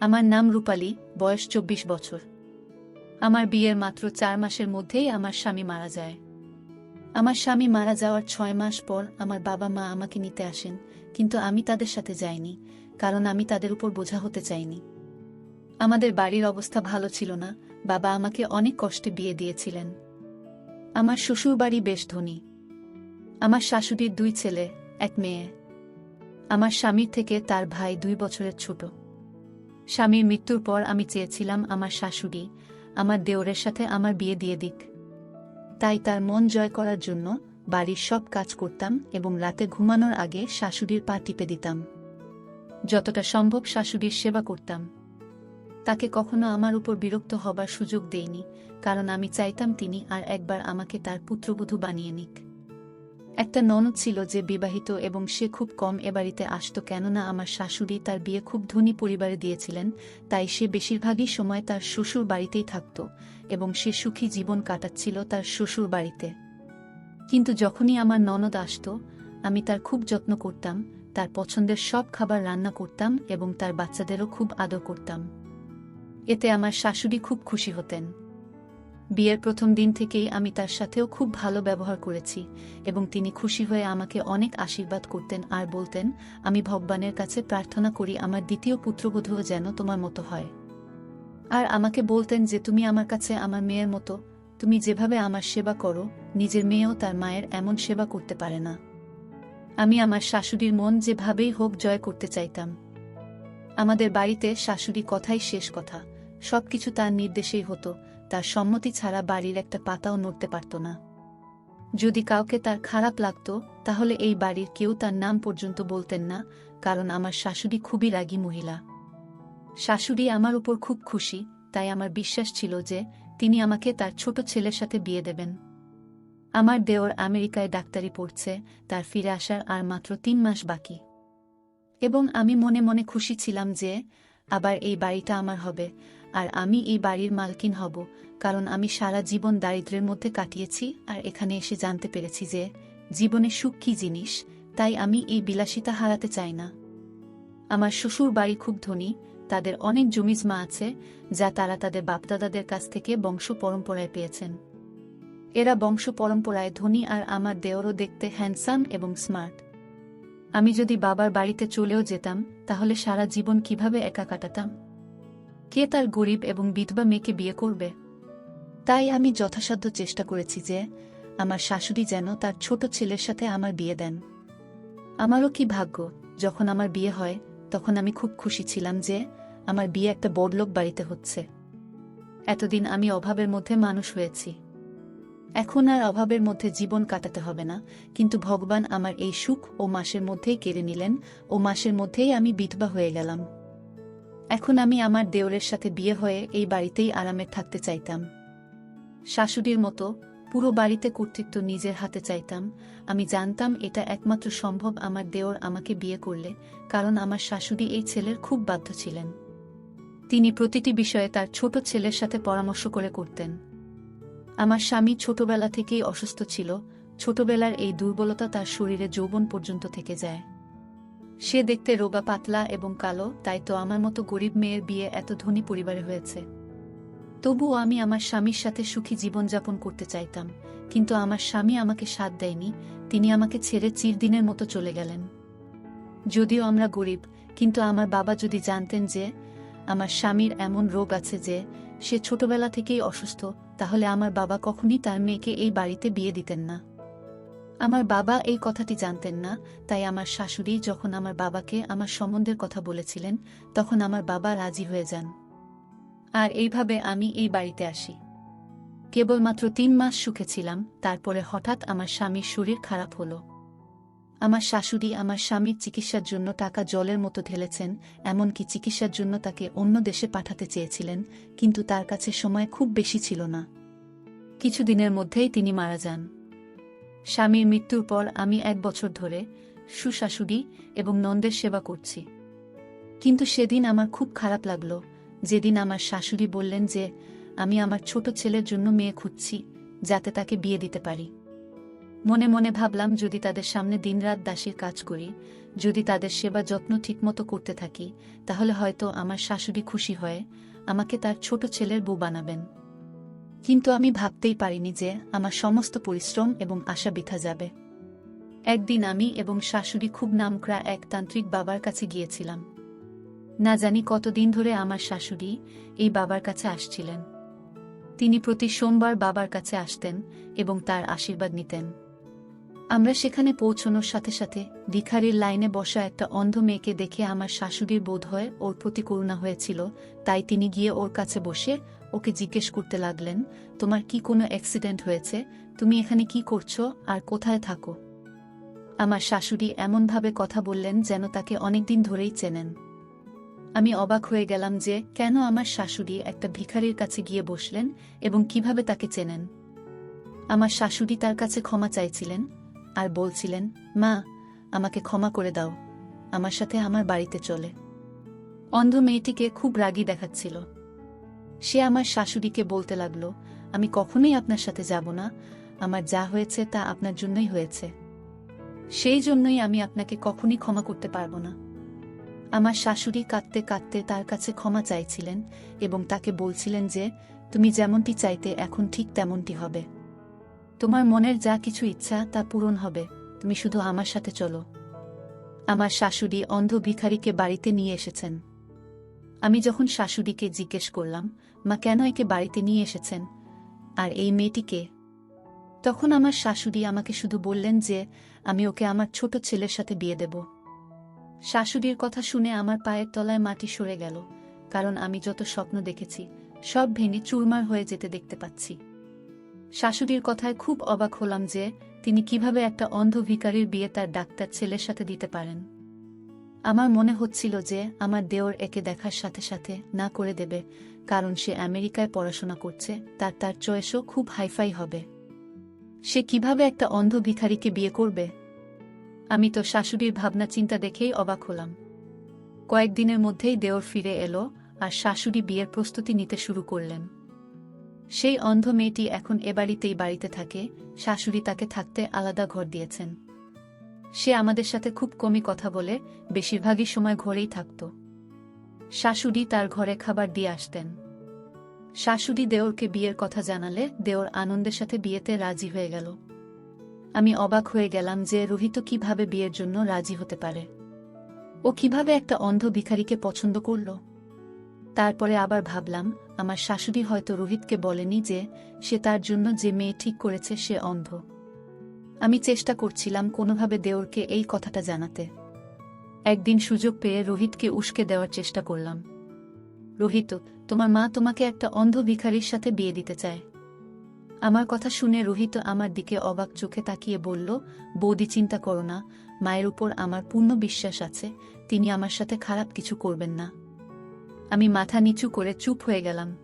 আমার নাম রূপালী, বয়স চব্বিশ বছর। আমার বিয়ের মাত্র চার মাসের মধ্যেই আমার স্বামী মারা যায়। আমার স্বামী মারা যাওয়ার ছয় মাস পর আমার বাবা মা আমাকে নিতে আসেন, কিন্তু আমি তাদের সাথে যাইনি, কারণ আমি তাদের উপর বোঝা হতে চাইনি। আমাদের বাড়ির অবস্থা ভালো ছিল না, বাবা আমাকে অনেক কষ্টে বিয়ে দিয়েছিলেন। আমার শ্বশুর বাড়ি বেশ ধনী। আমার শাশুড়ির দুই ছেলে, এক মেয়ে। আমার স্বামীর থেকে তার ভাই দুই বছরের ছোট। স্বামীর মৃত্যুর পর আমি চেয়েছিলাম আমার শাশুড়ি, আমার দেওরের সাথে আমার বিয়ে দিয়ে দিক। তাই তার মন জয় করার জন্য বাড়ির সব কাজ করতাম এবং রাতে ঘুমানোর আগে শাশুড়ির পা টিপে দিতাম। যতটা সম্ভব শাশুড়ির সেবা করতাম। তাকে কখনো আমার উপর বিরক্ত হবার সুযোগ দেইনি কারণ আমি চাইতাম তিনি আর একবার আমাকে তার পুত্রবধূ বানিয়ে নিক। একটা ননদ ছিল যে বিবাহিত এবং সে খুব কম এ বাড়িতে আসতো কেননা আমার শাশুড়ি তার বিয়ে খুব ধনী পরিবারে দিয়েছিলেন, তাই সে বেশিরভাগই সময় তার শ্বশুর বাড়িতেই থাকত এবং সে সুখী জীবন কাটাচ্ছিল তার শ্বশুর বাড়িতে। কিন্তু যখনই আমার ননদ আসতো, আমি তার খুব যত্ন করতাম, তার পছন্দের সব খাবার রান্না করতাম এবং তার বাচ্চাদেরও খুব আদর করতাম। এতে আমার শাশুড়ি খুব খুশি হতেন। বিয়ের প্রথম দিন থেকেই আমি তার সাথেও খুব ভালো ব্যবহার করেছি এবং তিনি খুশি হয়ে আমাকে অনেক আশীর্বাদ করতেন আর বলতেন, আমি ভগবানের কাছে প্রার্থনা করি আমার দ্বিতীয় পুত্রবধূও যেন তোমার মতো হয়। আর আমাকে বলতেন যে, তুমি আমার কাছে আমার মেয়ের মতো, তুমি যেভাবে আমার সেবা করো, নিজের মেয়েও তার মায়ের এমন সেবা করতে পারে না। আমি আমার শাশুড়ির মন যেভাবেই হোক জয় করতে চাইতাম। আমাদের বাড়িতে শাশুড়ি কথাই শেষ কথা, সবকিছু তার নির্দেশেই হতো তার সম্মতি ছাড়া বাড়ির একটা পাতাও নড়তে পারত না। যদি কাউকে তার খারাপ লাগতো, তাহলে এই বাড়ির কেউ তার নাম পর্যন্ত বলতেন না, কারণ আমার শাশুড়ি খুবই রাগী মহিলা। শাশুড়ি আমার উপর খুব খুশি, তাই আমার বিশ্বাস ছিল যে তিনি আমাকে তার ছোট ছেলের সাথে বিয়ে দেবেন। আমার দেওর আমেরিকায় ডাক্তারি পড়ছে, তার ফিরে আসার আর মাত্র তিন মাস বাকি। এবং আমি মনে মনে খুশি ছিলাম যে আবার এই বাড়িটা আমার হবে আর আমি এই বাড়ির মালকিন হব, কারণ আমি সারা জীবন দারিদ্র্যের মধ্যে কাটিয়েছি আর এখানে এসে জানতে পেরেছি যে জীবনে সুখ কী জিনিস, তাই আমি এই বিলাসিতা হারাতে চাই না। আমার শ্বশুর বাড়ি খুব ধনী, তাদের অনেক জমিজমা আছে, যা তারা তাদের বাপদাদাদের কাছ থেকে বংশ পরম্পরায় পেয়েছেন। এরা বংশ পরম্পরায় ধনী আর আমার দেওরও দেখতে হ্যান্ডসাম এবং স্মার্ট। আমি যদি বাবার বাড়িতে চলেও যেতাম, তাহলে সারা জীবন কীভাবে একা কাটাতাম? কে তার গরিব এবং বিধবা মেয়েকে বিয়ে করবে? তাই আমি যথাসাধ্য চেষ্টা করেছি যে, আমার শাশুড়ি যেন তার ছোট ছেলের সাথে আমার বিয়ে দেন। আমারও কি ভাগ্য, যখন আমার বিয়ে হয়, তখন আমি খুব খুশি ছিলাম যে, আমার বিয়ে একটা বড়লোক বাড়িতে হচ্ছে। এতদিন আমি অভাবের মধ্যে মানুষ হয়েছি। এখন আর অভাবের মধ্যে জীবন কাটাতে হবে না, কিন্তু ভগবান আমার এই সুখ ও মাসের মধ্যেই কেড়ে নিলেন, ও মাসের মধ্যেই আমি বিধবা হয়ে গেলাম। এখন আমি আমার দেওরের সাথে বিয়ে হয়ে এই বাড়িতেই আরামে থাকতে চাইতাম। শাশুড়ির মতো পুরো বাড়িতে কর্তৃত্ব নিজের হাতে চাইতাম। আমি জানতাম এটা একমাত্র সম্ভব আমার দেওর আমাকে বিয়ে করলে, কারণ আমার শাশুড়ি এই ছেলের খুব বাধ্য ছিলেন। তিনি প্রতিটি বিষয়ে তার ছোট ছেলের সাথে পরামর্শ করে করতেন। আমার স্বামী ছোটবেলা থেকেই অসুস্থ ছিল, ছোটবেলার এই দুর্বলতা তার শরীরে যৌবন পর্যন্ত থেকে যায়। সে দেখতে রোগা, পাতলা এবং কালো, তাই তো আমার মতো গরিব মেয়ের বিয়ে এত ধনী পরিবারে হয়েছে। তবুও আমি আমার স্বামীর সাথে সুখী জীবনযাপন করতে চাইতাম, কিন্তু আমার স্বামী আমাকে সাথ দেয়নি, তিনি আমাকে ছেড়ে চিরদিনের মতো চলে গেলেন। যদিও আমরা গরিব, কিন্তু আমার বাবা যদি জানতেন যে আমার স্বামীর এমন রোগ আছে যে সে ছোটবেলা থেকেই অসুস্থ, তাহলে আমার বাবা কখনই তার মেয়েকে এই বাড়িতে বিয়ে দিতেন না। আমার বাবা এই কথাটি জানতেন না, তাই আমার শাশুড়ি যখন আমার বাবাকে আমার সম্বন্ধের কথা বলেছিলেন, তখন আমার বাবা রাজি হয়ে যান। আর এইভাবে আমি এই বাড়িতে আসি। কেবলমাত্র তিন মাস সুখে ছিলাম, তারপরে হঠাৎ আমার স্বামীর শরীর খারাপ হলো। আমার শাশুড়ি আমার স্বামীর চিকিৎসার জন্য টাকা জলের মতো ঢেলেছেন, এমনকি চিকিৎসার জন্য তাকে অন্য দেশে পাঠাতে চেয়েছিলেন, কিন্তু তার কাছে সময় খুব বেশি ছিল না। কিছুদিনের মধ্যেই তিনি মারা যান। স্বামীর মৃত্যুর পর আমি এক বছর ধরে সুশাশুড়ি এবং নন্দের সেবা করছি। কিন্তু সেদিন আমার খুব খারাপ লাগল। যেদিন আমার শাশুড়ি বললেন যে, আমি আমার ছোট ছেলের জন্য মেয়ে খুঁজছি, যাতে তাকে বিয়ে দিতে পারি। মনে মনে ভাবলাম, যদি তাদের সামনে দিনরাত দাসীর কাজ করি, যদি তাদের সেবা যত্ন ঠিকমতো করতে থাকি, তাহলে হয়তো আমার শাশুড়ি খুশি হয়ে আমাকে তার ছোট ছেলের বউ বানাবেন। কিন্তু আমি ভাবতেই পারিনি যে আমার সমস্ত পরিশ্রম এবং আশা বৃথা যাবে। একদিন আমি এবং শাশুড়ি খুব নামকরা এক তান্ত্রিক বাবার কাছে গিয়েছিলাম। না জানি কতদিন ধরে আমার শাশুড়ি এই বাবার কাছে আসছিলেন। তিনি প্রতি সোমবার বাবার কাছে আসতেন এবং তার আশীর্বাদ নিতেন। আমরা সেখানে পৌঁছনোর সাথে সাথে ভিখারির লাইনে বসা একটা অন্ধ মেয়েকে দেখে আমার শাশুড়ির বোধ হয় ওর প্রতি করুণা হয়েছিল, তাই তিনি গিয়ে ওর কাছে বসে ওকে জিজ্ঞেস করতে লাগলেন, তোমার কি কোনো অ্যাক্সিডেন্ট হয়েছে? তুমি এখানে কি করছ? আর কোথায় থাকো? আমার শাশুড়ি এমনভাবে কথা বললেন যেন তাকে অনেকদিন ধরেই চেনেন। আমি অবাক হয়ে গেলাম যে কেন আমার শাশুড়ি একটা ভিখারির কাছে গিয়ে বসলেন এবং কীভাবে তাকে চেনেন। আমার শাশুড়ি তার কাছে ক্ষমা চাইছিলেন আর বলছিলেন, মা, আমাকে ক্ষমা করে দাও। আমার সাথে আমার বাড়িতে চলে। অন্ধ মেয়েটিকে খুব রাগী দেখাচ্ছিল। সে আমার শাশুড়িকে বলতে লাগল, আমি কখনোই আপনার সাথে যাব না। আমার যা হয়েছে তা আপনার জন্যই হয়েছে। সেই জন্যই আমি আপনাকে কখনই ক্ষমা করতে পারব না। আমার শাশুড়ি কাঁদতে কাঁদতে তার কাছে ক্ষমা চাইছিলেন এবং তাকে বলছিলেন যে, তুমি যেমনটি চাইতে এখন ঠিক তেমনটি হবে। তোমার মনের যা কিছু ইচ্ছা তা পূরণ হবে। তুমি শুধু আমার সাথে চলো। আমার শাশুড়ি অন্ধ ভিখারিকে বাড়িতে নিয়ে এসেছেন। আমি যখন শাশুড়িকে জিজ্ঞেস করলাম, মা কেন একে বাড়িতে নিয়ে এসেছেন? আর এই মেয়েটিকে তখন আমার শাশুড়ি আমাকে শুধু বললেন যে, আমি ওকে আমার ছোট ছেলের সাথে বিয়ে দেব। শাশুড়ির কথা শুনে আমার পায়ের তলায় মাটি সরে গেল, কারণ আমি যত স্বপ্ন দেখেছি, সব ভেঙে চুরমার হয়ে যেতে দেখতে পাচ্ছি। শাশুড়ির কথায় খুব অবাক হলাম যে, তিনি কীভাবে একটা অন্ধ ভিকারির বিয়ে তার ডাক্তার ছেলের সাথে দিতে পারেন। আমার মনে হচ্ছিল যে আমার দেওর একে দেখার সাথে সাথে না করে দেবে, কারণ সে আমেরিকায় পড়াশোনা করছে, তার তার চয়েসও খুব হাইফাই হবে। সে কীভাবে একটা অন্ধ ভিখারিকে বিয়ে করবে? আমি তো শাশুড়ির ভাবনা চিন্তা দেখেই অবাক হলাম। কয়েকদিনের মধ্যেই দেওর ফিরে এলো আর শাশুড়ি বিয়ের প্রস্তুতি নিতে শুরু করলেন। সেই অন্ধ মেয়েটি এখন এ বাড়িতেই বাড়িতে থাকে, শাশুড়ি তাকে থাকতে আলাদা ঘর দিয়েছেন। সে আমাদের সাথে খুব কমই কথা বলে, বেশিরভাগই সময় ঘরেই থাকত। শাশুড়ি তার ঘরে খাবার দিয়ে আসতেন। শাশুড়ি দেওরকে বিয়ের কথা জানালে দেওর আনন্দের সাথে বিয়েতে রাজি হয়ে গেল। আমি অবাক হয়ে গেলাম যে রোহিত কীভাবে বিয়ের জন্য রাজি হতে পারে। ও কীভাবে একটা অন্ধ ভিখারিকে পছন্দ করল। তারপরে আবার ভাবলাম, আমার শাশুড়ি হয়তো রোহিতকে বলেনি যে সে তার জন্য যে মেয়ে ঠিক করেছে সে অন্ধ। আমি চেষ্টা করছিলাম কোনোভাবে দেওরকে এই কথাটা জানাতে। একদিন সুযোগ পেয়ে রোহিতকে উস্কে দেওয়ার চেষ্টা করলাম। রোহিত, তোমার মা তোমাকে একটা অন্ধ ভিখারির সাথে বিয়ে দিতে চায়। আমার কথা শুনে রোহিত আমার দিকে অবাক চোখে তাকিয়ে বলল, বৌদি, চিন্তা করো না। মায়ের উপর আমার পূর্ণ বিশ্বাস আছে। তিনি আমার সাথে খারাপ কিছু করবেন না। আমি মাথা নিচু করে চুপ হয়ে গেলাম।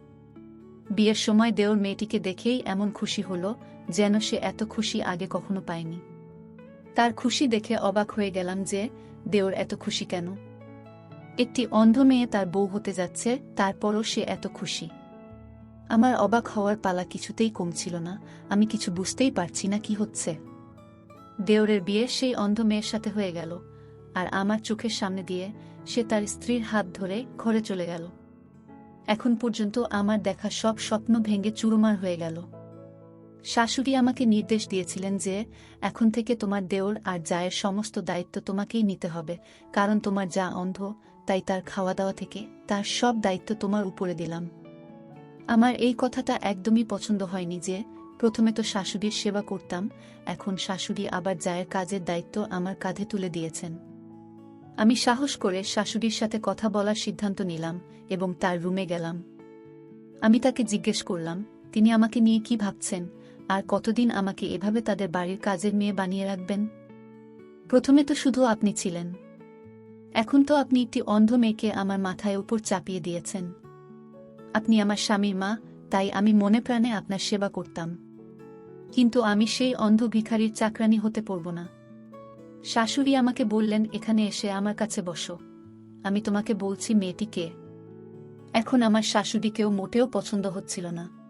বিয়ের সময় দেওর মেয়েটিকে দেখেই এমন খুশি হলো যেন সে এত খুশি আগে কখনো পায়নি। তার খুশি দেখে অবাক হয়ে গেলাম যে, দেওর এত খুশি কেন? একটি অন্ধ মেয়ে তার বউ হতে যাচ্ছে, তারপরও সে এত খুশি। আমার অবাক হওয়ার পালা কিছুতেই কমছিল না, আমি কিছু বুঝতেই পারছি না কি হচ্ছে। দেওরের বিয়ে সেই অন্ধ মেয়ের সাথে হয়ে গেল, আর আমার চোখের সামনে দিয়ে সে তার স্ত্রীর হাত ধরে ঘরে চলে গেল। এখন পর্যন্ত আমার দেখা সব স্বপ্ন ভেঙে চুরমার হয়ে গেল। শাশুড়ি আমাকে নির্দেশ দিয়েছিলেন যে, এখন থেকে তোমার দেওর আর জায়ের সমস্ত দায়িত্ব তোমাকেই নিতে হবে, কারণ তোমার যা অন্ধ, তাই তার খাওয়া দাওয়া থেকে তার সব দায়িত্ব তোমার উপরে দিলাম। আমার এই কথাটা একদমই পছন্দ হয়নি যে, প্রথমে তো শাশুড়ির সেবা করতাম, এখন শাশুড়ি আবার জায়ের কাজের দায়িত্ব আমার কাঁধে তুলে দিয়েছেন। আমি সাহস করে শাশুড়ির সাথে কথা বলার সিদ্ধান্ত নিলাম এবং তার রুমে গেলাম। আমি তাকে জিজ্ঞেস করলাম, তিনি আমাকে নিয়ে কি ভাবছেন? আর কতদিন আমাকে এভাবে তাদের বাড়ির কাজের মেয়ে বানিয়ে রাখবেন? প্রথমে তো শুধু আপনি ছিলেন। এখন তো আপনি একটি অন্ধ মেয়েকে আমার মাথায় উপর চাপিয়ে দিয়েছেন। আপনি আমার স্বামীর মা, তাই আমি মনে প্রাণে আপনার সেবা করতাম। কিন্তু আমি সেই অন্ধ ভিখারির চাকরানি হতে পড়ব না। শাশুড়ি আমাকে বললেন, এখানে এসে আমার কাছে বসো। আমি তোমাকে বলছি মেয়েটিকে এখন আমার শাশুড়িকেও মোটেও পছন্দ হচ্ছিল না।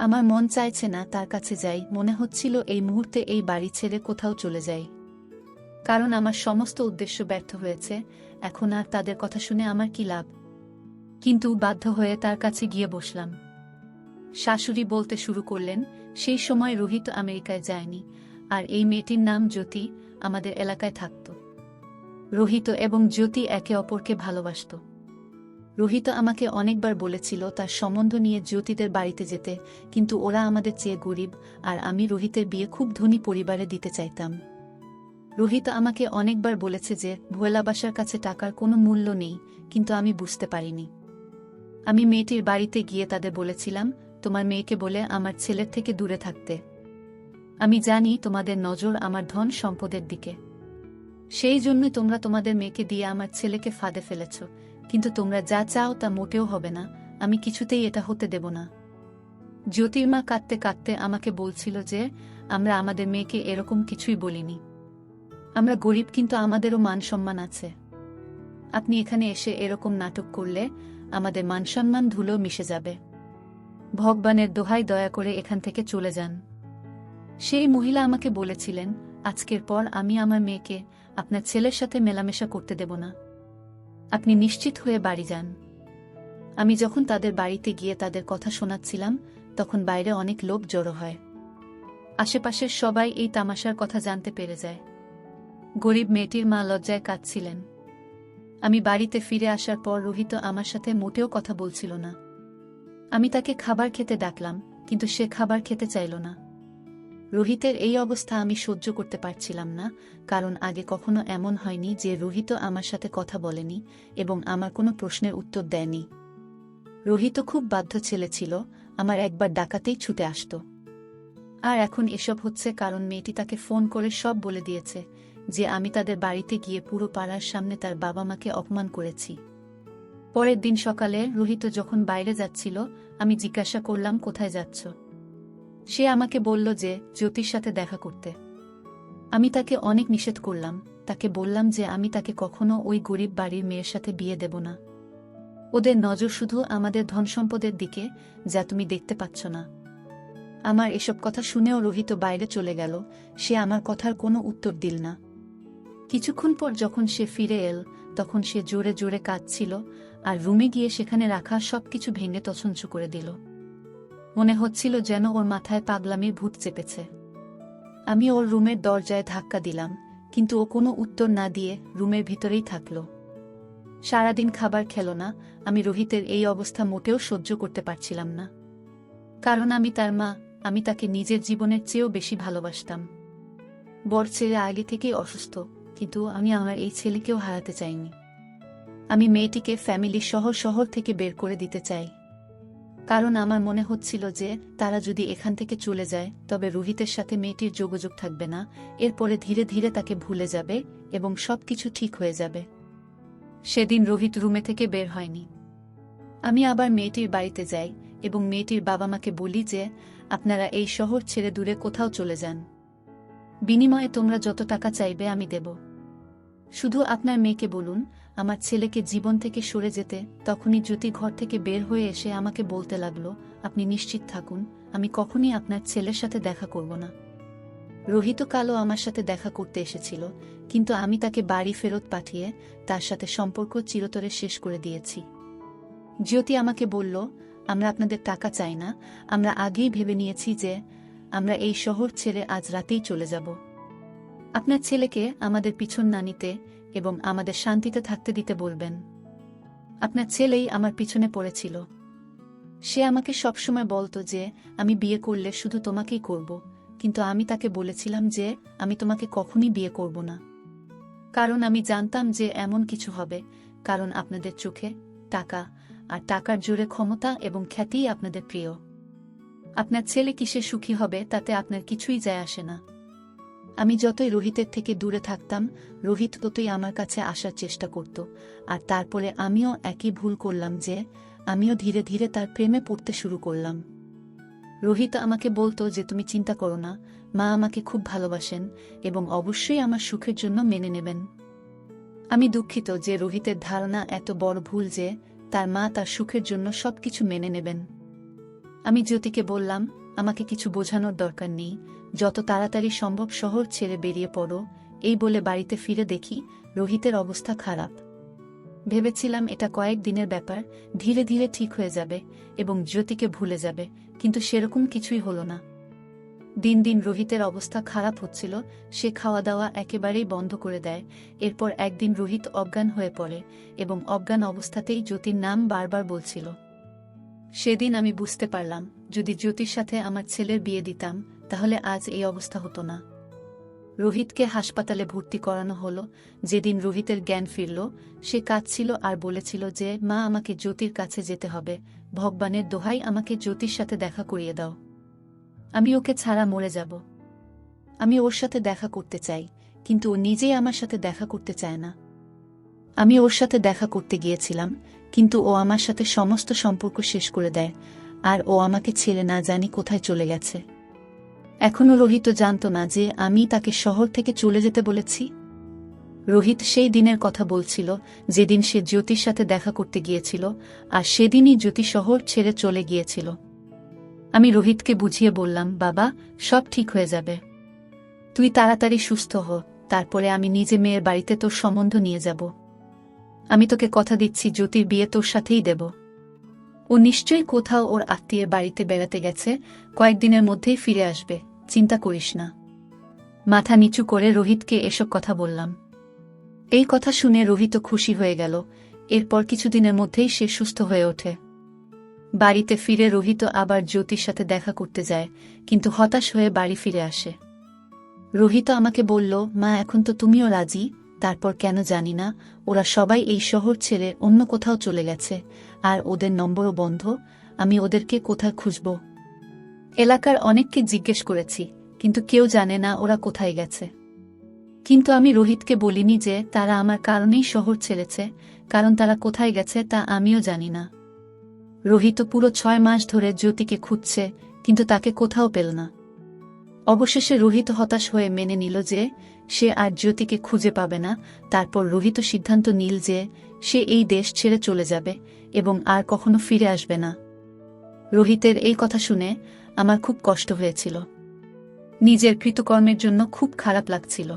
আমার মন চাইছে না তার কাছে যাই, মনে হচ্ছিল এই মুহূর্তে এই বাড়ি ছেড়ে কোথাও চলে যাই। কারণ আমার সমস্ত উদ্দেশ্য ব্যর্থ হয়েছে, এখন আর তাদের কথা শুনে আমার কি লাভ? কিন্তু বাধ্য হয়ে তার কাছে গিয়ে বসলাম। শাশুড়ি বলতে শুরু করলেন, সেই সময় রোহিত আমেরিকায় যায়নি, আর এই মেয়েটির নাম জ্যোতি আমাদের এলাকায় থাকত। রোহিত এবং জ্যোতি একে অপরকে ভালোবাসত। রোহিত আমাকে অনেকবার বলেছিল তার সম্বন্ধ নিয়ে জ্যোতিদের বাড়িতে যেতে, কিন্তু ওরা আমাদের চেয়ে গরিব, আর আমি রোহিতের বিয়ে খুব ধনী পরিবারে দিতে চাইতাম। রোহিত আমাকে অনেকবার বলেছে যে, ভোলা বাসার কাছে টাকার কোনো মূল্য নেই, কিন্তু আমি বুঝতে পারিনি। আমি মেয়েটির বাড়িতে গিয়ে তাদের বলেছিলাম, তোমার মেয়েকে বলে আমার ছেলের থেকে দূরে থাকতে। আমি জানি তোমাদের নজর আমার ধন সম্পদের দিকে। সেই জন্য তোমরা তোমাদের মেয়েকে দিয়ে আমার ছেলেকে ফাঁদে ফেলেছ। কিন্তু তোমরা যা চাও তা মোটেও হবে না, আমি কিছুতেই এটা হতে দেব না। জ্যোতির্মা কাঁদতে কাঁদতে আমাকে বলছিল যে, আমরা আমাদের মেয়েকে এরকম কিছুই বলিনি। আমরা গরিব কিন্তু আমাদেরও মান সম্মান আছে। আপনি এখানে এসে এরকম নাটক করলে আমাদের মান সম্মান ধুলো মিশে যাবে। ভগবানের দোহাই দয়া করে এখান থেকে চলে যান। সেই মহিলা আমাকে বলেছিলেন, আজকের পর আমি আমার মেয়েকে আপনার ছেলের সাথে মেলামেশা করতে দেব না। আপনি নিশ্চিত হয়ে বাড়ি যান। আমি যখন তাদের বাড়িতে গিয়ে তাদের কথা শোনাচ্ছিলাম, তখন বাইরে অনেক লোক জড়ো হয়। আশেপাশের সবাই এই তামাশার কথা জানতে পেরে যায়। গরিব মেয়েটির মা লজ্জায় কাঁদছিলেন। আমি বাড়িতে ফিরে আসার পর রোহিত আমার সাথে মোটেও কথা বলছিল না। আমি তাকে খাবার খেতে ডাকলাম, কিন্তু সে খাবার খেতে চাইল না। রোহিতের এই অবস্থা আমি সহ্য করতে পারছিলাম না, কারণ আগে কখনো এমন হয়নি যে রোহিত আমার সাথে কথা বলেনি এবং আমার কোনো প্রশ্নের উত্তর দেয়নি। রোহিত খুব বাধ্য ছেলে ছিল, আমার একবার ডাকাতেই ছুটে আসত। আর এখন এসব হচ্ছে কারণ মেয়েটি তাকে ফোন করে সব বলে দিয়েছে যে আমি তাদের বাড়িতে গিয়ে পুরো পাড়ার সামনে তার বাবা মাকে অপমান করেছি। পরের দিন সকালে রোহিত যখন বাইরে যাচ্ছিল, আমি জিজ্ঞাসা করলাম, কোথায় যাচ্ছ? সে আমাকে বলল যে, জ্যোতির সাথে দেখা করতে। আমি তাকে অনেক নিষেধ করলাম। তাকে বললাম যে, আমি তাকে কখনো ওই গরিব বাড়ির মেয়ের সাথে বিয়ে দেব না। ওদের নজর শুধু আমাদের ধন সম্পদের দিকে, যা তুমি দেখতে পাচ্ছ না। আমার এসব কথা শুনেও রোহিত বাইরে চলে গেল। সে আমার কথার কোনো উত্তর দিল না। কিছুক্ষণ পর যখন সে ফিরে এল, তখন সে জোরে জোরে কাঁদছিল আর রুমে গিয়ে সেখানে রাখা সবকিছু ভেঙে তছঞ্চ করে দিল। মনে হচ্ছিল যেন ওর মাথায় পাগলামির ভূত চেপেছে। আমি ওর রুমের দরজায় ধাক্কা দিলাম, কিন্তু ও কোনো উত্তর না দিয়ে রুমের ভিতরেই থাকল। সারাদিন খাবার খেল না, আমি রোহিতের এই অবস্থা মোটেও সহ্য করতে পারছিলাম না। কারণ আমি তার মা, আমি তাকে নিজের জীবনের চেয়েও বেশি ভালোবাসতাম। বর ছেলে আগে থেকেই অসুস্থ, কিন্তু আমি আমার এই ছেলেকেও হারাতে চাইনি। আমি মেয়েটিকে ফ্যামিলি শহর শহর থেকে বের করে দিতে চাই। কারণ আমার মনে হচ্ছিল যে, তারা যদি এখান থেকে চলে যায়, তবে রোহিতের সাথে মেয়েটির যোগাযোগ থাকবে না, এরপরে ধীরে ধীরে তাকে ভুলে যাবে, এবং সবকিছু ঠিক হয়ে যাবে। সেদিন রোহিত রুমে থেকে বের হয়নি। আমি আবার মেয়েটির বাড়িতে যাই, এবং মেয়েটির বাবা মাকে বলি যে, আপনারা এই শহর ছেড়ে দূরে কোথাও চলে যান। বিনিময়ে তোমরা যত টাকা চাইবে আমি দেব। শুধু আপনার মেয়েকে বলুন আমার ছেলেকে জীবন থেকে সরে যেতে, তখনই জ্যোতি ঘর থেকে বের হয়ে এসে আমাকে বলতে লাগল, আপনি নিশ্চিত থাকুন, আমি কখনই আপনার ছেলের সাথে দেখা করব না। রোহিত কালো আমার সাথে দেখা করতে এসেছিল, কিন্তু আমি তাকে বাড়ি ফেরত পাঠিয়ে তার সাথে সম্পর্ক চিরতরে শেষ করে দিয়েছি। জ্যোতি আমাকে বলল, আমরা আপনাদের টাকা চাই না, আমরা আগেই ভেবে নিয়েছি যে আমরা এই শহর ছেড়ে আজ রাতেই চলে যাব। আপনার ছেলেকে আমাদের পিছন না নিতে এবং আমাদের শান্তিতে থাকতে দিতে বলবেন। আপনার ছেলেই আমার পিছনে পড়েছিল। সে আমাকে সবসময় বলতো যে, আমি বিয়ে করলে শুধু তোমাকেই করব, কিন্তু আমি তাকে বলেছিলাম যে, আমি তোমাকে কখনই বিয়ে করব না। কারণ আমি জানতাম যে এমন কিছু হবে, কারণ আপনাদের চোখে টাকা আর টাকার জোরে ক্ষমতা এবং খ্যাতিই আপনাদের প্রিয়। আপনার ছেলে কিসে সুখী হবে তাতে আপনার কিছুই যায় আসে না। আমি যতই রোহিতের থেকে দূরে থাকতাম, রোহিত ততই আমার কাছে আসার চেষ্টা করত। আর তারপরে আমিও একই ভুল করলাম যে, আমিও ধীরে ধীরে তার প্রেমে পড়তে শুরু করলাম। রোহিত আমাকে বলতো যে, তুমি চিন্তা করো না, মা আমাকে খুব ভালোবাসেন এবং অবশ্যই আমার সুখের জন্য মেনে নেবেন। আমি দুঃখিত যে, রোহিতের ধারণা এত বড় ভুল যে, তার মা তার সুখের জন্য সবকিছু মেনে নেবেন। আমি জ্যোতিকে বললাম, আমাকে কিছু বোঝানোর দরকার নেই যত তাড়াতাড়ি সম্ভব শহর ছেড়ে বেরিয়ে পড়ো, এই বলে বাড়িতে ফিরে দেখি রোহিতের অবস্থা খারাপ। ভেবেছিলাম এটা কয়েক দিনের ব্যাপার, ধীরে ধীরে ঠিক হয়ে যাবে এবং জ্যোতিকে ভুলে যাবে, কিন্তু সেরকম কিছুই হলো না। দিন দিন রোহিতের অবস্থা খারাপ হচ্ছিল, সে খাওয়া দাওয়া একেবারেই বন্ধ করে দেয়, এরপর একদিন রোহিত অজ্ঞান হয়ে পড়ে এবং অজ্ঞান অবস্থাতেই জ্যোতির নাম বারবার বলছিল। সেদিন আমি বুঝতে পারলাম, যদি জ্যোতির সাথে আমার ছেলের বিয়ে দিতাম তাহলে আজ এই অবস্থা হতো না। রোহিতকে হাসপাতালে ভর্তি করানো হলো। যেদিন রোহিতের জ্ঞান ফিরল, সে কাঁদছিল আর বলেছিল যে, মা, আমাকে জ্যোতির কাছে যেতে হবে। ভগবানের দোহাই আমাকে জ্যোতির সাথে দেখা করিয়ে দাও। আমি ওকে ছাড়া মরে যাব। আমি ওর সাথে দেখা করতে চাই, কিন্তু ও নিজেই আমার সাথে দেখা করতে চায় না। আমি ওর সাথে দেখা করতে গিয়েছিলাম, কিন্তু ও আমার সাথে সমস্ত সম্পর্ক শেষ করে দেয়, আর ও আমাকে ছেড়ে না জানি কোথায় চলে গেছে। এখনও রোহিত জানত না যে আমি তাকে শহর থেকে চলে যেতে বলেছি। রোহিত সেই দিনের কথা বলছিল, যেদিন সে জ্যোতির সাথে দেখা করতে গিয়েছিল, আর সেদিনই জ্যোতি শহর ছেড়ে চলে গিয়েছিল। আমি রোহিতকে বুঝিয়ে বললাম, বাবা, সব ঠিক হয়ে যাবে। তুই তাড়াতাড়ি সুস্থ হ, তারপরে আমি নিজে মেয়ের বাড়িতে তোর সম্বন্ধ নিয়ে যাব। আমি তোকে কথা দিচ্ছি, জ্যোতির বিয়ে তোর সাথেই দেব। ও নিশ্চয়ই কোথাও ওর আত্মীয়ের বাড়িতে বেড়াতে গেছে, কয়েকদিনের মধ্যেই ফিরে আসবে, চিন্তা করিস না। মাথা নিচু করে রোহিতকে এসব কথা বললাম। এই কথা শুনে রোহিত খুশি হয়ে গেল, এরপর কিছুদিনের মধ্যেই সে সুস্থ হয়ে ওঠে। বাড়িতে ফিরে রোহিত আবার জ্যোতির সাথে দেখা করতে যায়, কিন্তু হতাশ হয়ে বাড়ি ফিরে আসে। রোহিত আমাকে বলল, মা, এখন তো তুমিও রাজি? তারপর কেন জানি না, ওরা সবাই এই শহর ছেড়ে অন্য কোথাও চলে গেছে, আর ওদের নম্বরও বন্ধ, আমি ওদেরকে কোথায় খুঁজব? এলাকার অনেককে জিজ্ঞেস করেছি, কিন্তু কেউ জানে না ওরা কোথায় গেছে। কিন্তু আমি রোহিতকে বলিনি যে তারা আমার কারণেই শহর ছেড়েছে, কারণ তারা কোথায় গেছে তা আমিও জানি না। রোহিত পুরো ছয় মাস ধরে জ্যোতিকে খুঁজছে, কিন্তু তাকে কোথাও পেল না। অবশেষে রোহিত হতাশ হয়ে মেনে নিল যে সে আর জ্যোতিকে খুঁজে পাবে না। তারপর রোহিত সিদ্ধান্ত নিল যে সে এই দেশ ছেড়ে চলে যাবে এবং আর কখনো ফিরে আসবে না। রোহিতের এই কথা শুনে আমার খুব কষ্ট হয়েছিল। নিজের কৃতকর্মের জন্য খুব খারাপ লাগছিল।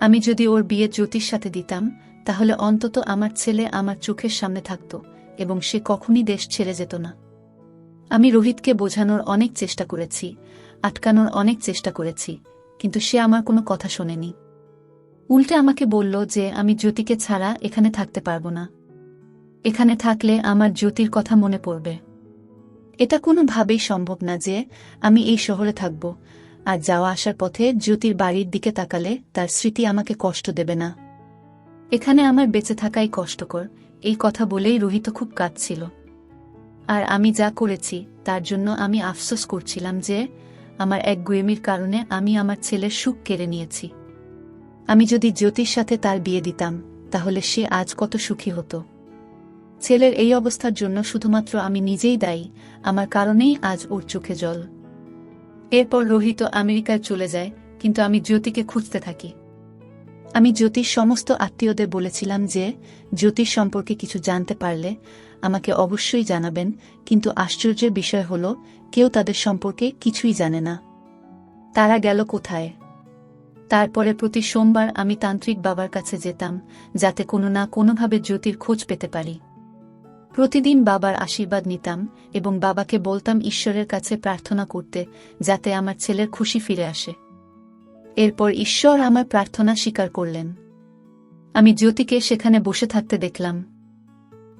আমি যদি ওর বিয়ে জ্যোতির সাথে দিতাম, তাহলে অন্তত আমার ছেলে আমার চোখের সামনে থাকত এবং সে কখনই দেশ ছেড়ে যেত না। আমি রোহিতকে বোঝানোর অনেক চেষ্টা করেছি, আটকানোর অনেক চেষ্টা করেছি কিন্তু সে আমার কোনো কথা শোনেনি। উল্টে আমাকে বলল যে আমি জ্যোতিকে ছাড়া এখানে থাকতে পারব না। এখানে থাকলে আমার জ্যোতির কথা মনে পড়বে। এটা কোনোভাবেই সম্ভব না যে আমি এই শহরে থাকব, আর যাওয়া আসার পথে জ্যোতির বাড়ির দিকে তাকালে তার স্মৃতি আমাকে কষ্ট দেবে না। এখানে আমার বেঁচে থাকাই কষ্টকর, এই কথা বলেই রোহিত খুব কাঁদছিল। আর আমি যা করেছি, তার জন্য আমি আফসোস করছিলাম যে আমার এক গুয়েমির কারণে আমি আমার ছেলের সুখ কেড়ে নিয়েছি। আমি যদি জ্যোতির সাথে তার বিয়ে দিতাম, তাহলে সে আজ কত সুখী হতো। ছেলের এই অবস্থার জন্য শুধুমাত্র আমি নিজেই দায়ী, আমার কারণেই আজ ওর চোখে জল। এরপর রোহিত আমেরিকায় চলে যায়, কিন্তু আমি জ্যোতিকে খুঁজতে থাকি। আমি জ্যোতির সমস্ত আত্মীয়দের বলেছিলাম যে জ্যোতির সম্পর্কে কিছু জানতে পারলে আমাকে অবশ্যই জানাবেন, কিন্তু আশ্চর্যের বিষয় হল, কেউ তাদের সম্পর্কে কিছুই জানে না। তারা গেল কোথায়? তারপরে প্রতি সোমবার আমি তান্ত্রিক বাবার কাছে যেতাম, যাতে কোনো না কোনোভাবে জ্যোতির খোঁজ পেতে পারি। প্রতিদিন বাবার আশীর্বাদ নিতাম এবং বাবাকে বলতাম ঈশ্বরের কাছে প্রার্থনা করতে, যাতে আমার ছেলের খুশি ফিরে আসে। এরপর ঈশ্বর আমার প্রার্থনা স্বীকার করলেন। আমি জ্যোতিকে সেখানে বসে থাকতে দেখলাম।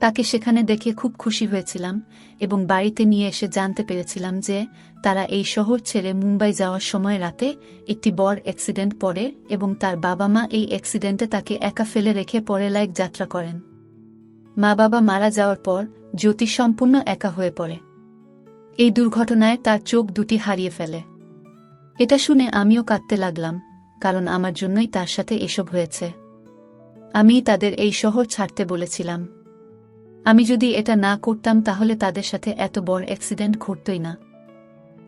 তাকে সেখানে দেখে খুব খুশি হয়েছিলাম এবং বাড়িতে নিয়ে এসে জানতে পেরেছিলাম যে তারা এই শহর ছেড়ে মুম্বাই যাওয়ার সময় রাতে একটি বড় অ্যাক্সিডেন্ট পড়ে এবং তার বাবা মা এই অ্যাক্সিডেন্টে তাকে একা ফেলে রেখে পরে লাইক যাত্রা করেন। মা বাবা মারা যাওয়ার পর জ্যোতি সম্পূর্ণ একা হয়ে পড়ে। এই দুর্ঘটনায় তার চোখ দুটি হারিয়ে ফেলে। এটা শুনে আমিও কাঁদতে লাগলাম, কারণ আমার জন্যই তার সাথে এসব হয়েছে। আমি তাদের এই শহর ছাড়তে বলেছিলাম। আমি যদি এটা না করতাম তাহলে তাদের সাথে এত বড় অ্যাক্সিডেন্ট ঘটতই না।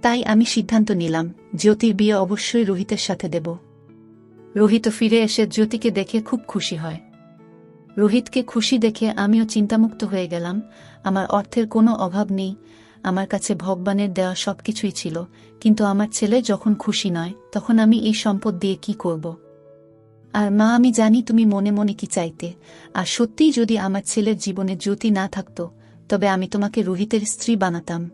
তাই আমি সিদ্ধান্ত নিলাম, জ্যোতির বিয়ে অবশ্যই রোহিতের সাথে দেব। রোহিত ফিরে এসে জ্যোতিকে দেখে খুব খুশি হয়। রোহিতকে খুশি দেখে আমিও চিন্তামুক্ত হয়ে গেলাম, আমার অর্থের কোনো অভাব নেই আমার কাছে ভগবানের দেওয়া সবকিছুই ছিল, কিন্তু আমার ছেলে যখন খুশি নয়, তখন আমি এই সম্পদ দিয়ে কি করব? আর মা, আমি জানি তুমি মনে মনে কি চাইতে। আর সত্যিই যদি আমার ছেলের জীবনে জ্যোতি না থাকতো, তবে আমি তোমাকে রোহিতের স্ত্রী বানাতাম।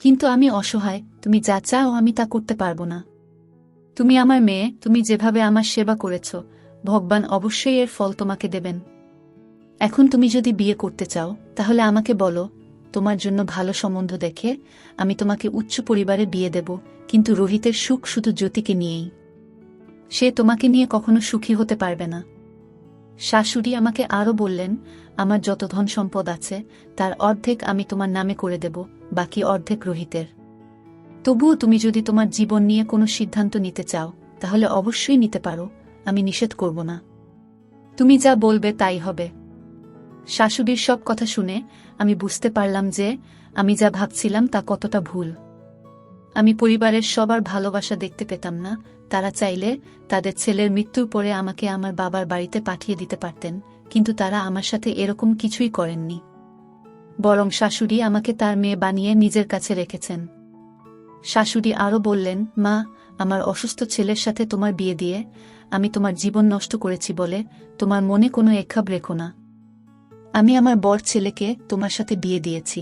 কিন্তু আমি অসহায়, তুমি যা চাও আমি তা করতে পারব না। তুমি আমার মেয়ে, তুমি যেভাবে আমার সেবা করেছ, ভগবান অবশ্যই এর ফল তোমাকে দেবেন। এখন তুমি যদি বিয়ে করতে চাও, তাহলে আমাকে বলো তোমার জন্য ভালো সম্বন্ধ দেখে আমি তোমাকে উচ্চ পরিবারে বিয়ে দেব, কিন্তু রোহিতের সুখ শুধু জ্যোতিকে নিয়েই। সে তোমাকে নিয়ে কখনো সুখী হতে পারবে না। শাশুড়ি আমাকে আরও বললেন, আমার যত ধন সম্পদ আছে, তার অর্ধেক আমি তোমার নামে করে দেব, বাকি অর্ধেক রোহিতের। তবুও তুমি যদি তোমার জীবন নিয়ে কোনো সিদ্ধান্ত নিতে চাও, তাহলে অবশ্যই নিতে পারো, আমি নিষেধ করব না। তুমি যা বলবে তাই হবে। শাশুড়ির সব কথা শুনে আমি বুঝতে পারলাম যে আমি যা ভাবছিলাম তা কতটা ভুল। আমি পরিবারের সবার ভালোবাসা দেখতে পেতাম না। তারা চাইলে তাদের ছেলের মৃত্যুর পরে আমাকে আমার বাবার বাড়িতে পাঠিয়ে দিতে পারতেন, কিন্তু তারা আমার সাথে এরকম কিছুই করেননি। বরং শাশুড়ি আমাকে তার মেয়ে বানিয়ে নিজের কাছে রেখেছেন। শাশুড়ি আরও বললেন, মা, আমার অসুস্থ ছেলের সাথে তোমার বিয়ে দিয়ে আমি তোমার জীবন নষ্ট করেছি বলে তোমার মনে কোনো এক্ষাব রেখো না। আমি আমার বর ছেলেকে তোমার সাথে বিয়ে দিয়েছি,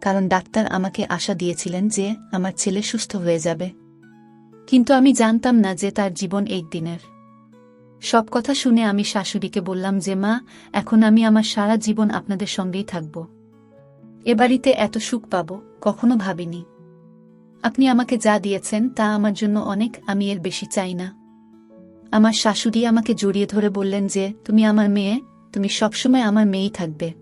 কারণ ডাক্তার আমাকে আশা দিয়েছিলেন যে আমার ছেলে সুস্থ হয়ে যাবে। কিন্তু আমি জানতাম না যে তার জীবন এই দিনের। সব কথা শুনে আমি শাশুড়িকে বললাম যে, মা, এখন আমি আমার সারা জীবন আপনাদের সঙ্গেই থাকব। এ বাড়িতে এত সুখ পাব, কখনো ভাবিনি। আপনি আমাকে যা দিয়েছেন তা আমার জন্য অনেক, আমি এর বেশি চাই না। আমার শাশুড়ি আমাকে জড়িয়ে ধরে বললেন যে, তুমি আমার মেয়ে তুমি সবসময় আমার মেয়েই থাকবে।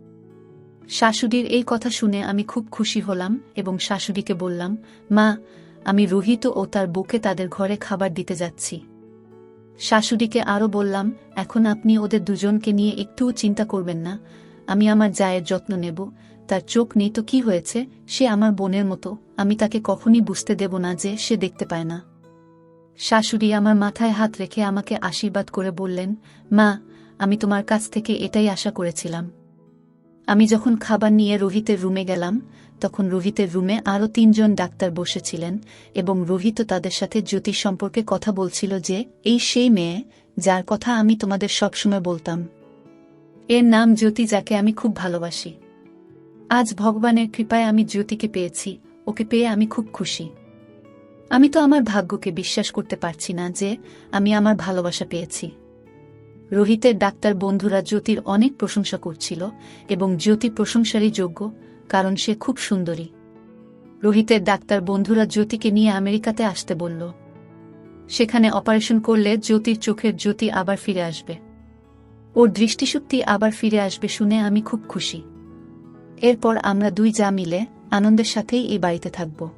শাশুড়ির এই কথা শুনে আমি খুব খুশি হলাম এবং শাশুড়িকে বললাম, মা, আমি রোহিত ও তার বুকে তাদের ঘরে খাবার দিতে যাচ্ছি। শাশুড়িকে আরও বললাম, এখন আপনি ওদের দুজনকে নিয়ে একটুও চিন্তা করবেন না। আমি আমার জায়ের যত্ন নেব। তার চোখ নেই তো কি হয়েছে? সে আমার বোনের মতো। আমি তাকে কখনই বুঝতে দেব না যে সে দেখতে পায় না। শাশুড়ি আমার মাথায় হাত রেখে আমাকে আশীর্বাদ করে বললেন, মা আমি তোমার কাছ থেকে এটাই আশা করেছিলাম। আমি যখন খাবার নিয়ে রোহিতের রুমে গেলাম, তখন রোহিতের রুমে আরও তিনজন ডাক্তার বসেছিলেন এবং রোহিত তাদের সাথে জ্যোতিষ সম্পর্কে কথা বলছিল যে, এই সেই মেয়ে, যার কথা আমি তোমাদের সবসময় বলতাম। এর নাম জ্যোতি যাকে আমি খুব ভালোবাসি। আজ ভগবানের কৃপায় আমি জ্যোতিকে পেয়েছি, ওকে পেয়ে আমি খুব খুশি। আমি তো আমার ভাগ্যকে বিশ্বাস করতে পারছি না যে, আমি আমার ভালোবাসা পেয়েছি। রোহিতের ডাক্তার বন্ধুরা জ্যোতির অনেক প্রশংসা করছিল এবং জ্যোতি প্রশংসারই যোগ্য, কারণ সে খুব সুন্দরী। রোহিতের ডাক্তার বন্ধুরা জ্যোতিকে নিয়ে আমেরিকাতে আসতে বলল। সেখানে অপারেশন করলে জ্যোতির চোখের জ্যোতি আবার ফিরে আসবে। ওর দৃষ্টিশক্তি আবার ফিরে আসবে শুনে আমি খুব খুশি। এরপর আমরা দুই যা মিলে আনন্দের সাথেই এই বাড়িতে থাকব।